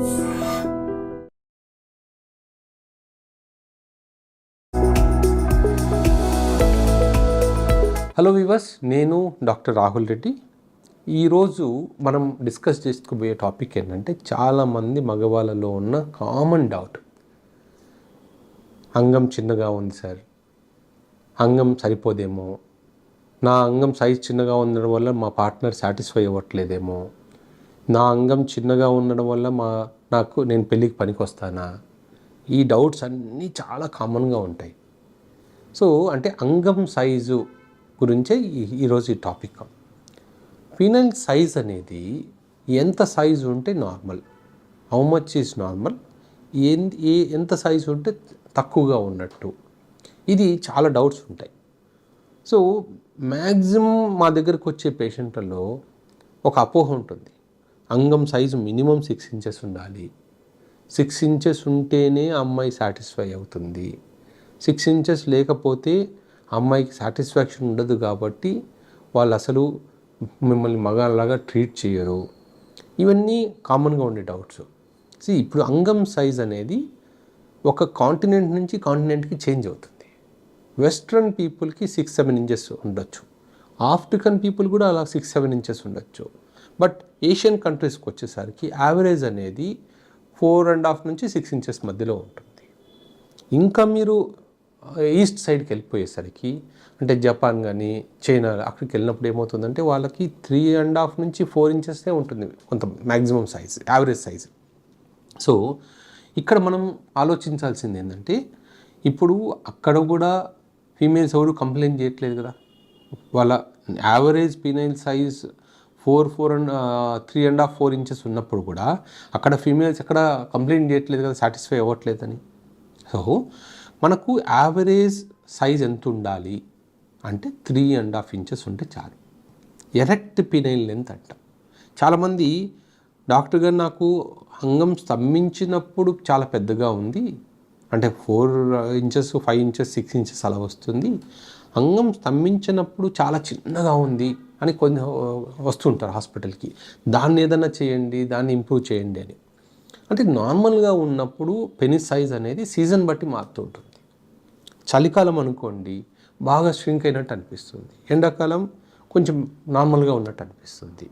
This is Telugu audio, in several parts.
హలో వివర్స్ నేను డాక్టర్ రాహుల్ రెడ్డి ఈరోజు మనం డిస్కస్ చేసుకోబోయే టాపిక్ ఏంటంటే చాలామంది మగవాళ్ళలో ఉన్న కామన్ డౌట్ అంగం చిన్నగా ఉంది సార్ అంగం సరిపోదేమో. నా అంగం సైజ్ చిన్నగా ఉండడం వల్ల మా పార్ట్నర్ సాటిస్ఫై అవ్వట్లేదేమో. నా అంగం చిన్నగా ఉండడం వల్ల మా నాకు నేను పెళ్ళికి పనికొస్తానా? ఈ డౌట్స్ అన్నీ చాలా కామన్గా ఉంటాయి. సో అంటే అంగం సైజు గురించే ఈ- ఈరోజు ఈ టాపిక్. ఫినల్ సైజ్ అనేది ఎంత సైజు ఉంటే normal? How much is normal? ఏ ఎంత సైజు ఉంటే తక్కువగా ఉన్నట్టు? ఇది చాలా డౌట్స్ ఉంటాయి. సో మ్యాక్సిమం మా దగ్గరకు వచ్చే పేషెంట్లలో ఒక అపోహ ఉంటుంది. అంగం సైజు మినిమం సిక్స్ ఇంచెస్ ఉండాలి. సిక్స్ ఇంచెస్ ఉంటేనే అమ్మాయి సాటిస్ఫై అవుతుంది. సిక్స్ ఇంచెస్ లేకపోతే అమ్మాయికి సాటిస్ఫాక్షన్ ఉండదు కాబట్టి వాళ్ళు అసలు మిమ్మల్ని మగాళ్ళలాగా ట్రీట్ చేయరు. ఇవన్నీ కామన్గా ఉండే డౌట్స్. సి ఇప్పుడు అంగం సైజ్ అనేది ఒక కాంటినెంట్ నుంచి కాంటినెంట్కి చేంజ్ అవుతుంది. వెస్ట్రన్ పీపుల్కి సిక్స్ సెవెన్ ఇంచెస్ ఉండొచ్చు. ఆఫ్రికన్ పీపుల్ కూడా అలా సిక్స్ సెవెన్ ఇంచెస్ ఉండొచ్చు. బట్ ఏషియన్ కంట్రీస్కి వచ్చేసరికి యావరేజ్ అనేది ఫోర్ అండ్ హాఫ్ నుంచి సిక్స్ ఇంచెస్ మధ్యలో ఉంటుంది. ఇంకా మీరు ఈస్ట్ సైడ్కి వెళ్ళిపోయేసరికి అంటే జపాన్ కానీ చైనా అక్కడికి వెళ్ళినప్పుడు ఏమవుతుందంటే వాళ్ళకి త్రీ అండ్ హాఫ్ నుంచి ఫోర్ ఇంచెస్నే ఉంటుంది కొంత maximum size average size. So ఇక్కడ మనం ఆలోచించాల్సింది ఏంటంటే ఇప్పుడు అక్కడ కూడా ఫీమేల్స్ ఎవరు కంప్లైంట్ చేయట్లేదు కదా. వాళ్ళ average penile size four four and three and half four inches ఉన్నప్పుడు కూడా అక్కడ ఫీమేల్స్ ఎక్కడ కంప్లైంట్ చేయట్లేదు కదా సాటిస్ఫై అవ్వట్లేదని. సో మనకు యావరేజ్ సైజ్ ఎంత ఉండాలి అంటే త్రీ అండ్ హాఫ్ ఇంచెస్ ఉంటే చాలు. ఎరెక్ట్ పినైల్ లెంత్ అంట. చాలామంది డాక్టర్ గారు నాకు అంగం స్తంభించినప్పుడు చాలా పెద్దగా ఉంది. అంటే four inches five inches six inches అలా వస్తుంది. అంగం స్తంభించినప్పుడు చాలా చిన్నగా ఉంది. అని కొన్ని వస్తుంటారు హాస్పిటల్కి. దాన్ని ఏదైనా చేయండి దాన్ని ఇంప్రూవ్ చేయండి అని. అంటే నార్మల్గా ఉన్నప్పుడు పెనిస్ సైజ్ అనేది సీజన్ బట్టి మారుతూ ఉంటుంది. చలికాలం అనుకోండి బాగా స్ట్రింక్ అయినట్టు అనిపిస్తుంది. ఎండాకాలం కొంచెం నార్మల్గా ఉన్నట్టు అనిపిస్తుంది.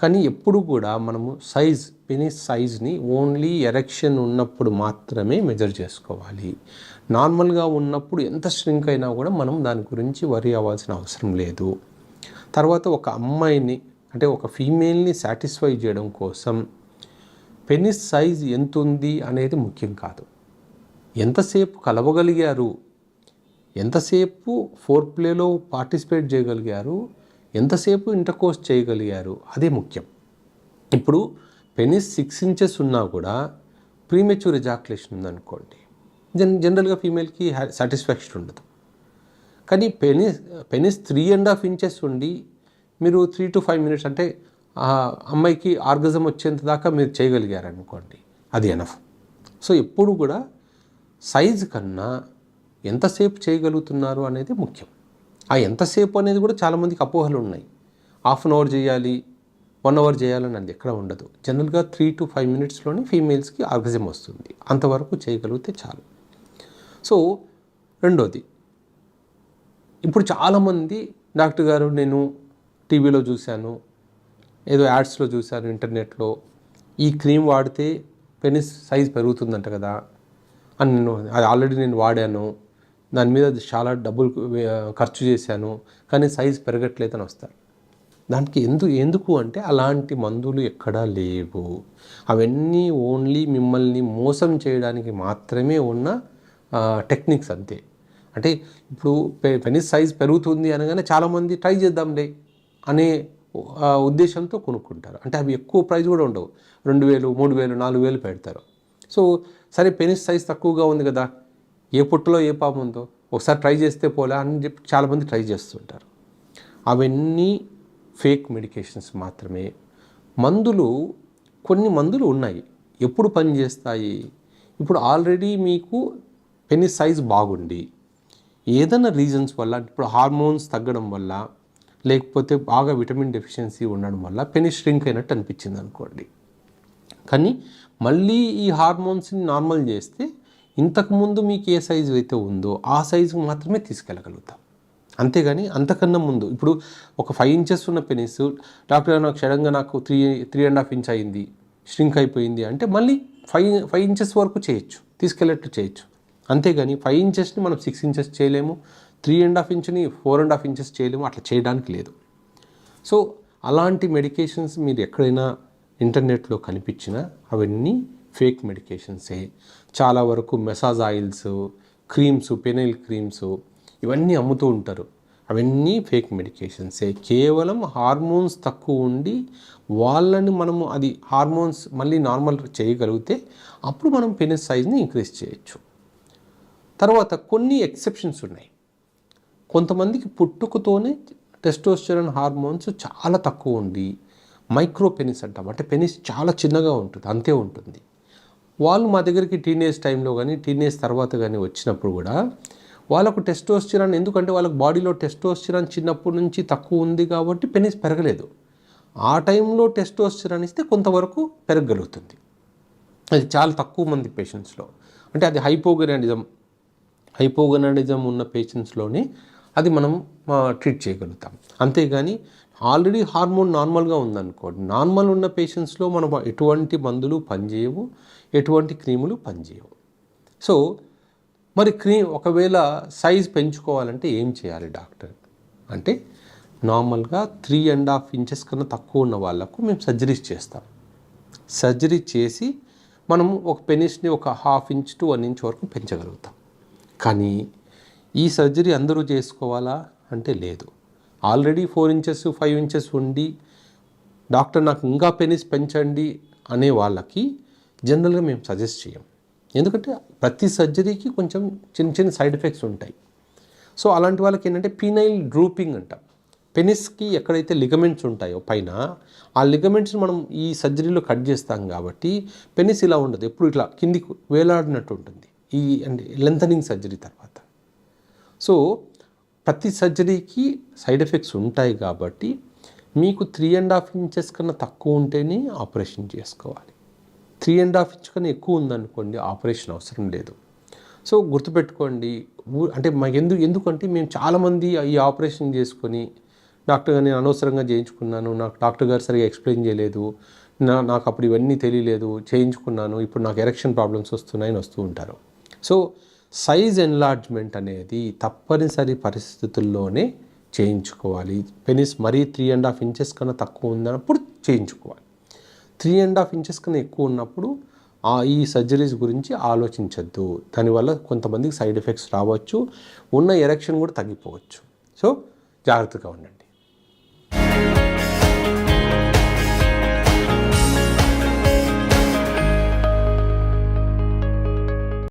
కానీ ఎప్పుడు కూడా మనము సైజ్ పెనిస్ సైజ్ని ఓన్లీ ఎరెక్షన్ ఉన్నప్పుడు మాత్రమే మెజర్ చేసుకోవాలి. నార్మల్గా ఉన్నప్పుడు ఎంత స్ట్రింక్ అయినా కూడా మనం దాని గురించి వరి అవ్వాల్సిన అవసరం లేదు. తర్వాత ఒక అమ్మాయిని అంటే ఒక ఫీమేల్ని సాటిస్ఫై చేయడం కోసం పెనిస్ సైజ్ ఎంత ఉంది అనేది ముఖ్యం కాదు. ఎంతసేపు కలవగలిగారు? ఎంతసేపు ఫోర్ ప్లేలో పార్టిసిపేట్ చేయగలిగారు? ఎంతసేపు ఇంటర్కోర్స్ చేయగలిగారు? అదే ముఖ్యం. ఇప్పుడు పెనిస్ సిక్స్ ఇంచెస్ ఉన్నా కూడా ప్రీమెచ్యూర్ ఎజాక్యులేషన్ ఉందనుకోండి. జన్ జనరల్గా ఫీమేల్కి సాటిస్ఫాక్షన్ ఉండదు. కానీ penis penis three and half inches ఉండి మీరు త్రీ టు ఫైవ్ మినిట్స్ అంటే ఆ అమ్మాయికి ఆర్గజం వచ్చేంత దాకా మీరు చేయగలిగారనుకోండి. అది ఎనఫ్ సో ఎప్పుడు కూడా సైజ్ కన్నా ఎంతసేపు చేయగలుగుతున్నారు అనేది ముఖ్యం. ఆ ఎంతసేపు అనేది కూడా చాలామందికి అపోహలు ఉన్నాయి. హాఫ్ అన్ అవర్ చేయాలి వన్ అవర్ చేయాలని అది ఎక్కడ ఉండదు. జనరల్గా త్రీ టు ఫైవ్ మినిట్స్లోనే ఫీమేల్స్కి ఆర్గజం వస్తుంది. అంతవరకు చేయగలిగితే చాలు. సో రెండోది ఇప్పుడు చాలామంది డాక్టర్ గారు నేను టీవీలో చూశాను ఏదో యాడ్స్లో చూశాను ఇంటర్నెట్లో ఈ క్రీమ్ వాడితే పెనిస్ సైజ్ పెరుగుతుందంట కదా అని నేను అది ఆల్రెడీ నేను వాడాను దాని మీద చాలా డబ్బులు ఖర్చు చేశాను కానీ సైజ్ పెరగట్లేదని వస్తారు. దానికి ఎందుకు ఎందుకు అంటే అలాంటి మందులు ఎక్కడా లేవు. అవన్నీ ఓన్లీ మిమ్మల్ని మోసం చేయడానికి మాత్రమే ఉన్న టెక్నిక్స్ అంతే. అంటే ఇప్పుడు పె- పెనిస్ సైజ్ పెరుగుతుంది అనగానే చాలామంది ట్రై చేద్దాంలే అనే ఉద్దేశంతో కొనుక్కుంటారు. అంటే అవి ఎక్కువ ప్రైస్ కూడా ఉండవు. రెండు వేలు మూడు వేలు నాలుగు వేలు పెడతారు. సో సరే పెనిస్ సైజ్ తక్కువగా ఉంది కదా ఏ పుట్టలో ఏ పాపం ఉందో ఒకసారి ట్రై చేస్తే పోలే అని చెప్పి చాలామంది ట్రై చేస్తుంటారు. అవన్నీ ఫేక్ మెడికేషన్స్ మాత్రమే. మందులు కొన్ని మందులు ఉన్నాయి. ఎప్పుడు పనిచేస్తాయి ఇప్పుడు ఆల్రెడీ మీకు పెనిస్ సైజ్ బాగుండి ఏదైనా రీజన్స్ వల్ల ఇప్పుడు హార్మోన్స్ తగ్గడం వల్ల లేకపోతే బాగా విటమిన్ డెఫిషియన్సీ ఉండడం వల్ల పెనిస్ ష్రింక్ అయినట్టు అనిపించింది అనుకోండి. కానీ మళ్ళీ ఈ హార్మోన్స్ని నార్మల్ చేస్తే ఇంతకుముందు మీకు ఏ సైజు అయితే ఉందో ఆ సైజు మాత్రమే తీసుకెళ్ళగలుగుతాం. అంతేగాని అంతకన్నా ముందు ఇప్పుడు ఒక ఫైవ్ ఇంచెస్ ఉన్న పెనిస్ డాక్టర్ నాకు సడన్గా నాకు three three and half inch అయింది స్ట్రింక్ అయిపోయింది అంటే మళ్ళీ ఫైవ్ ఫైవ్ ఇంచెస్ వరకు చేయొచ్చు తీసుకెళ్ళేట్టు చేయొచ్చు. అంతేగాని ఫైవ్ ఇంచెస్ని మనం సిక్స్ ఇంచెస్ చేయలేము త్రీ అండ్ హాఫ్ ఇంచ్ని ఫోర్ అండ్ హాఫ్ ఇంచెస్ చేయలేము అట్లా చేయడానికి లేదు. సో అలాంటి మెడికేషన్స్ మీరు ఎక్కడైనా ఇంటర్నెట్లో కనిపించినా అవన్నీ ఫేక్ మెడికేషన్సే. చాలా వరకు massage oils creams penile creams ఇవన్నీ అమ్ముతూ ఉంటారు. అవన్నీ ఫేక్ మెడికేషన్సే. కేవలం హార్మోన్స్ తక్కువ ఉండి వాళ్ళని మనము అది హార్మోన్స్ మళ్ళీ నార్మల్ చేయగలిగితే అప్పుడు మనం పెనిస్ సైజ్ని ఇంక్రీజ్ చేయొచ్చు. తర్వాత కొన్ని ఎక్సెప్షన్స్ ఉన్నాయి. కొంతమందికి పుట్టుకతోనే టెస్టోస్టెరాన్ హార్మోన్స్ చాలా తక్కువ ఉండి మైక్రో పెనిస్ అంటాం. అంటే పెనిస్ చాలా చిన్నగా ఉంటుంది అంతే ఉంటుంది. వాళ్ళు మా దగ్గరికి టీనేజ్ టైంలో కానీ టీనేజ్ తర్వాత కానీ వచ్చినప్పుడు కూడా వాళ్ళకు టెస్టోస్టిరాన్ ఎందుకంటే వాళ్ళకి బాడీలో టెస్టోస్టిరాన్ చిన్నప్పటి నుంచి తక్కువ ఉంది కాబట్టి పెనిస్ పెరగలేదు. ఆ టైంలో టెస్టోస్టిరాన్ ఇస్తే కొంతవరకు పెరగగలుగుతుంది. అది చాలా తక్కువ మంది పేషెంట్స్లో అంటే అది హైపోగనాడిజం హైపోగనాడిజం ఉన్న పేషెంట్స్లోనే అది మనం ట్రీట్ చేయగలుగుతాం. అంతేగాని ఆల్రెడీ హార్మోన్ నార్మల్గా ఉందనుకోండి నార్మల్ ఉన్న పేషెంట్స్లో మనం ఎటువంటి మందులు పనిచేయవు ఎటువంటి క్రీములు పనిచేయవు. సో మరి క్రీమ్ ఒకవేళ సైజ్ పెంచుకోవాలంటే ఏం చేయాలి డాక్టర్? అంటే నార్మల్గా త్రీ అండ్ హాఫ్ ఇంచెస్ కన్నా తక్కువ ఉన్న వాళ్ళకు మేము సర్జరీస్ చేస్తాం. సర్జరీ చేసి మనం ఒక పెనిస్ని ఒక half inch to one inch వరకు పెంచగలుగుతాం. కానీ ఈ సర్జరీ అందరూ చేసుకోవాలా అంటే లేదు. Already four inches five inches ఉండి డాక్టర్ నాకు ఇంకా పెనిస్ పెంచండి అనే వాళ్ళకి జనరల్గా మేము సజెస్ట్ చేయం. ఎందుకంటే ప్రతి సర్జరీకి కొంచెం చిన్న చిన్న సైడ్ ఎఫెక్ట్స్ ఉంటాయి. సో అలాంటి వాళ్ళకి ఏంటంటే పీనైల్ డ్రూపింగ్ అంట. పెనిస్కి ఎక్కడైతే లిగమెంట్స్ ఉంటాయో పైన ఆ లిగమెంట్స్ మనం ఈ సర్జరీలో కట్ చేస్తాం కాబట్టి పెనిస్ ఇలా ఉండదు. ఎప్పుడు ఇట్లా కిందికి వేలాడినట్టు ఉంటుంది. ఈ అంటే లెంథనింగ్ సర్జరీ తర్వాత. సో ప్రతి సర్జరీకి సైడ్ ఎఫెక్ట్స్ ఉంటాయి కాబట్టి మీకు త్రీ అండ్ హాఫ్ ఇంచెస్ కన్నా తక్కువ ఉంటేనే ఆపరేషన్ చేసుకోవాలి. త్రీ అండ్ హాఫ్ ఇంచ్ కన్నా ఎక్కువ ఉందనుకోండి ఆపరేషన్ అవసరం లేదు. సో గుర్తుపెట్టుకోండి అంటే మాకు ఎందుకు ఎందుకంటే మేము చాలామంది ఈ ఆపరేషన్ చేసుకొని డాక్టర్ గారు నేను అనవసరంగా చేయించుకున్నాను నాకు డాక్టర్ గారు సరిగా ఎక్స్ప్లెయిన్ చేయలేదు నా నాకు అప్పుడు ఇవన్నీ తెలియలేదు చేయించుకున్నాను ఇప్పుడు నాకు ఎరెక్షన్ ప్రాబ్లమ్స్ వస్తున్నాయని వస్తూ ఉంటారు. సో సైజ్ ఎన్లార్జ్మెంట్ అనేది తప్పనిసరి పరిస్థితుల్లోనే చేయించుకోవాలి. పెనిస్ మరీ త్రీ అండ్ హాఫ్ ఇంచెస్ కన్నా తక్కువ ఉన్నప్పుడు చేయించుకోవాలి. త్రీ అండ్ హాఫ్ ఇంచెస్ కన్నా ఎక్కువ ఉన్నప్పుడు ఆ ఈ సర్జరీస్ గురించి ఆలోచించద్దు. దానివల్ల కొంతమందికి సైడ్ ఎఫెక్ట్స్ రావచ్చు ఉన్న ఎరెక్షన్ కూడా తగ్గిపోవచ్చు. సో జాగ్రత్తగా ఉండండి.